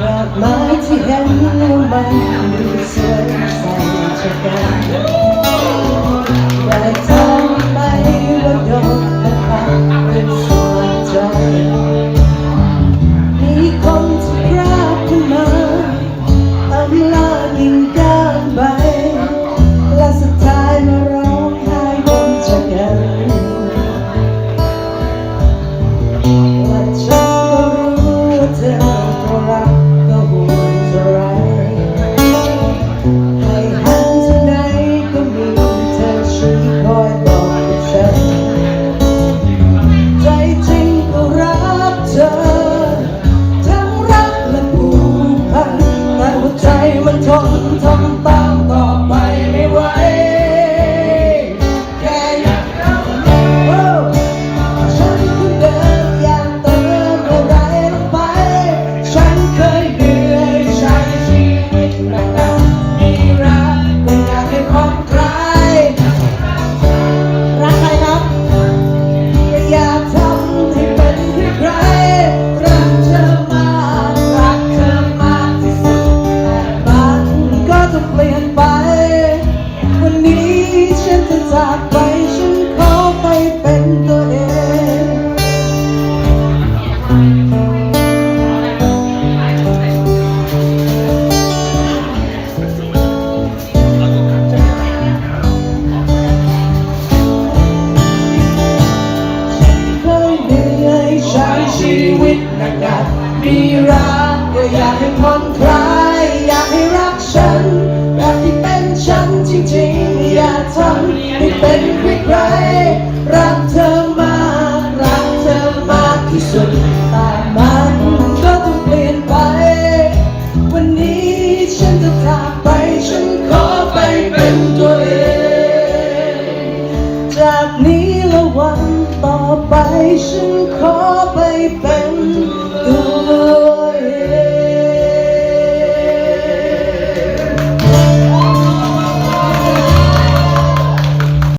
ดอกไม้ที่เห็นแล้วมันดูสวยใสจังกันแต่ทำไมเราดอกไม้เป็นสวนใจมีคนที่รักขึ้นมาอำลายิ่งกันไปและสุดท้ายมาร้องไห้บนจักรและฉันก็รู้เธอ คนทำตา จากไปฉันขอไปเป็นตัวเองเคยเหนื่อยใช้ชีวิตหนักหนักมีรักก็อยากให้ผ่อนคลายำให้เป็นใครรักเธอมากรักเธอมากที่สุดแต่มันก็ต้องเปลี่ยนไป วันนี้ฉันจะจากไปฉันขอไปเป็นตัวเอง จากนี้และวันต่อไปฉันขอไปเป็น